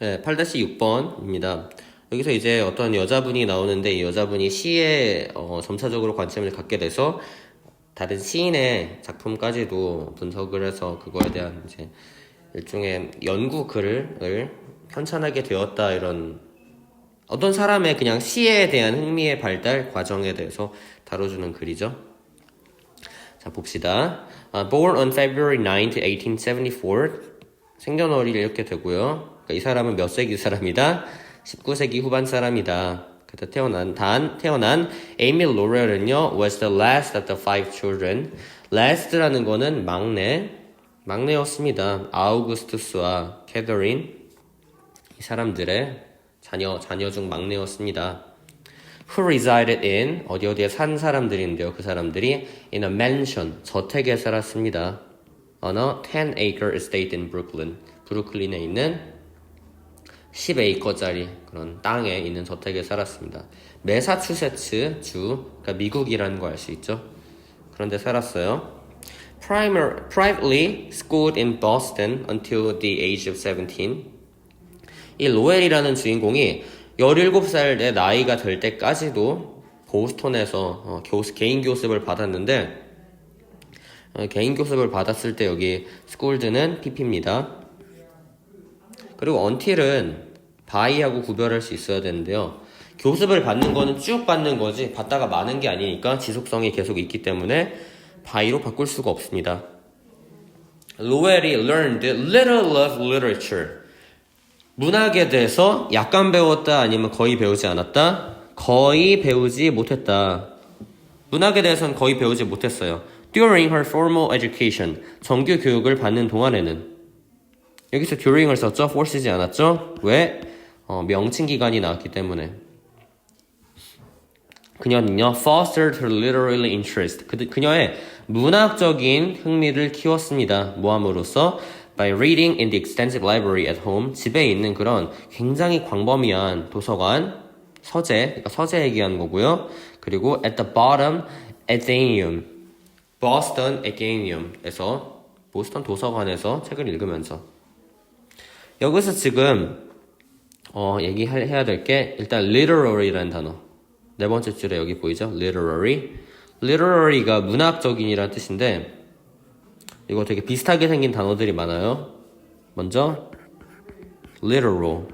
네, 8-6번입니다. 여기서 이제 어떤 여자분이 나오는데 이 여자분이 시에 어, 점차적으로 관심을 갖게 돼서 다른 시인의 작품까지도 분석을 해서 그거에 대한 이제 일종의 연구 글을 편찬하게 되었다 이런 어떤 사람의 그냥 시에 대한 흥미의 발달 과정에 대해서 다뤄주는 글이죠. 자 봅시다. 아, born on February 9th, 1874. 생년월일 이렇게 되고요. 그러니까 이 사람은 몇 세기 사람이다? 19세기 후반 사람이다. 그때 태어난 단 태어난 에밀 로렐은요 was the last of the five children. last라는 거는 막내 막내였습니다. 아우구스투스와 캐더린 이 사람들의 자녀 자녀 중 막내였습니다. Who resided in 어디 어디에 산 사람들인데요. 그 사람들이 in a mansion 저택에 살았습니다. On a 10-acre estate in Brooklyn. 브루클린에 있는 10에이커짜리 그런 땅에 있는 저택에 살았습니다. 매사추세츠 주, 그러니까 미국이라는 거 알 수 있죠. 그런데 살았어요. Primer, privately schooled in Boston until the age of 17. 이 로엘이라는 주인공이 17살 의 나이가 될 때까지도 보스턴에서 어, 교수, 개인 교습을 받았는데 어, 개인 교습을 받았을 때 여기 스쿨드는 PP입니다. 그리고 언틸은 바이하고 구별할 수 있어야 되는데요. 교습을 받는 거는 쭉 받는 거지 받다가 많은 게 아니니까 지속성이 계속 있기 때문에 바이로 바꿀 수가 없습니다. 로웰이 learned little of literature. 문학에 대해서 약간 배웠다 아니면 거의 배우지 않았다? 거의 배우지 못했다. 문학에 대해서는 거의 배우지 못했어요. During her formal education, 정규 교육을 받는 동안에는 여기서 during을 썼죠? for 쓰지 않았죠? 왜? 어, 명칭 기간이 나왔기 때문에. 그녀는요, fostered her literary interest. 그, 그녀의 문학적인 흥미를 키웠습니다. 뭐함으로써 by reading in the extensive library at home. 집에 있는 그런 굉장히 광범위한 도서관, 서재, 그러니까 서재 얘기하는 거고요. 그리고 at the bottom, Athenaeum. Boston Athenaeum에서 보스턴 도서관에서 책을 읽으면서 여기서 지금 어, 얘기해야 될 게 일단 literary라는 단어. 네 번째 줄에 여기 보이죠? literary literary가 문학적인이라는 뜻인데 이거 되게 비슷하게 생긴 단어들이 많아요. 먼저 literal.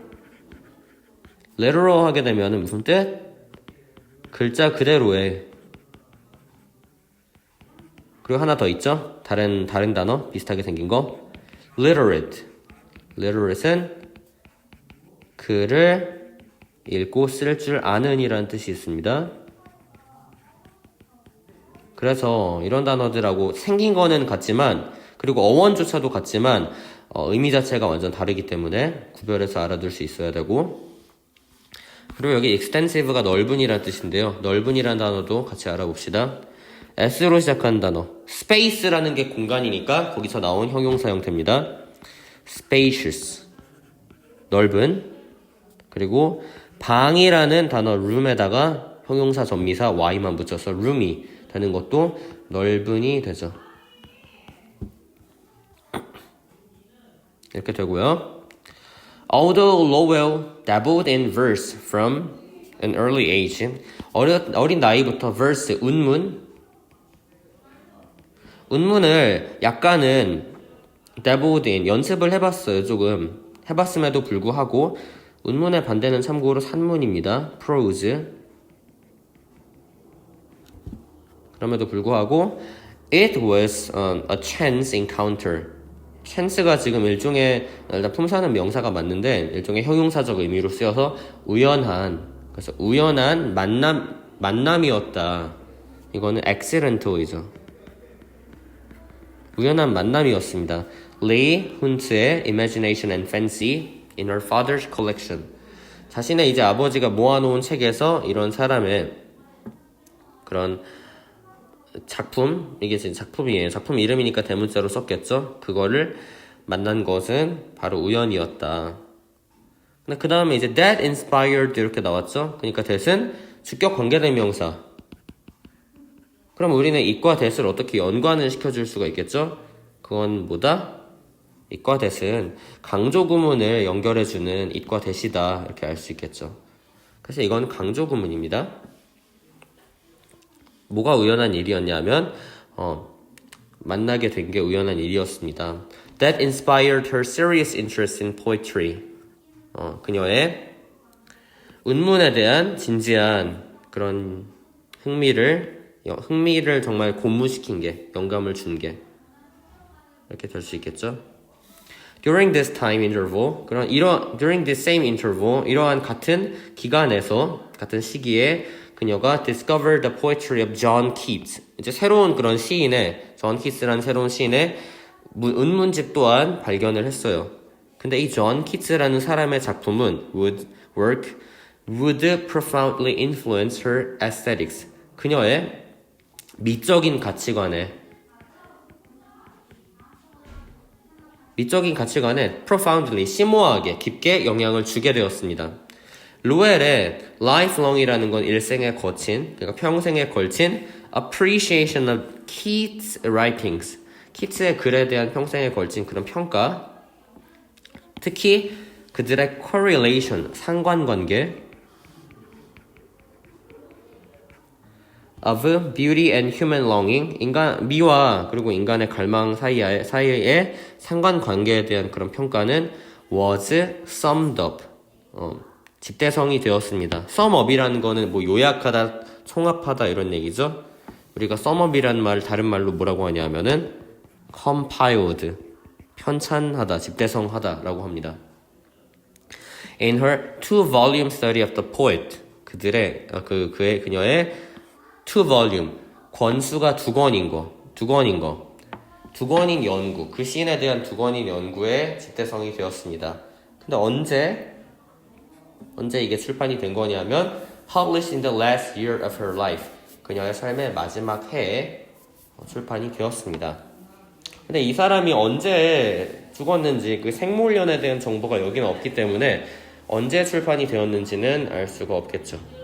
literal 하게 되면 무슨 뜻? 글자 그대로의. 그리고 하나 더 있죠? 다른 다른 단어? 비슷하게 생긴 거? literate literate은 글을 읽고 쓸 줄 아는 이라는 뜻이 있습니다. 그래서 이런 단어들하고 생긴 거는 같지만 그리고 어원조차도 같지만 어, 의미 자체가 완전 다르기 때문에 구별해서 알아둘 수 있어야 되고 그리고 여기 extensive가 넓은이라는 뜻인데요. 넓은이라는 단어도 같이 알아봅시다. S로 시작하는 단어 space라는 게 공간이니까 거기서 나온 형용사 형태입니다. Spacious 넓은 그리고 방이라는 단어 room에다가 형용사 전미사 y만 붙여서 room이 되는 것도 넓은이 되죠. 이렇게 되고요. Although Lowell dabbled in verse from an early age, 어린, 어린 나이부터 verse, 운문, 운문을 약간은 in, 연습을 해봤어요, 조금. 해봤음에도 불구하고, 운문의 반대는 참고로 산문입니다. prose. 그럼에도 불구하고, it was a chance encounter. chance가 지금 일종의 일단 품사는 명사가 맞는데 일종의 형용사적 의미로 쓰여서 우연한 그래서 우연한 만남 만남이었다. 이거는 accident이죠. 우연한 만남이었습니다. 레이 훈츠의 Imagination and Fancy in her father's collection. 자신의 이제 아버지가 모아놓은 책에서 이런 사람의 그런 작품 이게 지금 작품이에요. 작품 이름이니까 대문자로 썼겠죠. 그거를 만난 것은 바로 우연이었다. 근데 그 다음에 이제 that inspired 이렇게 나왔죠. 그러니까 that은 주격 관계대명사. 그럼 우리는 it과 that을 어떻게 연관을 시켜줄 수가 있겠죠? 그건 뭐다? It과 that은 강조 구문을 연결해주는 it과 that이다 이렇게 알 수 있겠죠. 그래서 이건 강조 구문입니다. 뭐가 우연한 일이었냐면 어, 만나게 된 게 우연한 일이었습니다. That inspired her serious interest in poetry. 어, 그녀의 운문에 대한 진지한 그런 흥미를 여- 흥미를 정말 고무시킨 게 영감을 준 게 이렇게 될 수 있겠죠. During this time interval, 그런 이러 during this same interval 이러한 같은 기간에서 같은 시기에 그녀가 discovered the poetry of John Keats. 이제 새로운 그런 시인의 존 키츠라는 새로운 시인의 문- 은문집 또한 발견을 했어요. 근데 이 존 키츠라는 사람의 작품은 would work would profoundly influence her aesthetics. 그녀의 미적인 가치관에 미적인 가치관에 profoundly 심오하게 깊게 영향을 주게 되었습니다. 루엘의 lifelong이라는 건 일생에 거친 그러니까 평생에 걸친 appreciation of Keats' writings. 키츠의 글에 대한 평생에 걸친 그런 평가. 특히 그들의 correlation 상관관계 of beauty and human longing 인간 미와 그리고 인간의 갈망 사이에 사이의 상관관계에 대한 그런 평가는 was summed up 어, 집대성이 되었습니다. sum up이라는 거는 뭐 요약하다, 총합하다 이런 얘기죠. 우리가 sum up이라는 말을 다른 말로 뭐라고 하냐면은 compiled 편찬하다, 집대성하다라고 합니다. In her two-volume study of the poet, 그들의 어, 그 그의 그녀의 two volume 권수가 두 권인 거, 두 권인 거, 두 권인 연구, 그 시인에 대한 두 권인 연구의 집대성이 되었습니다. 근데 언제 언제 이게 출판이 된 거냐면 published in the last year of her life 그녀의 삶의 마지막 해에 어, 출판이 되었습니다. 근데 이 사람이 언제 죽었는지 그 생물련에 대한 정보가 여기는 없기 때문에 언제 출판이 되었는지는 알 수가 없겠죠.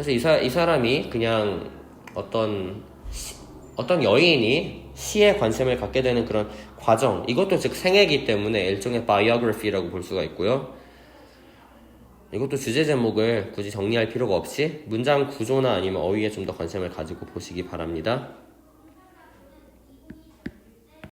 그래서 이, 사, 이 사람이 그냥 어떤 시- 어떤 여인이 시에 관심을 갖게 되는 그런 과정 이것도 즉 생애기 때문에 일종의 바이오그래피라고 볼 수가 있고요. 이것도 주제 제목을 굳이 정리할 필요가 없이 문장 구조나 아니면 어휘에 좀 더 관심을 가지고 보시기 바랍니다.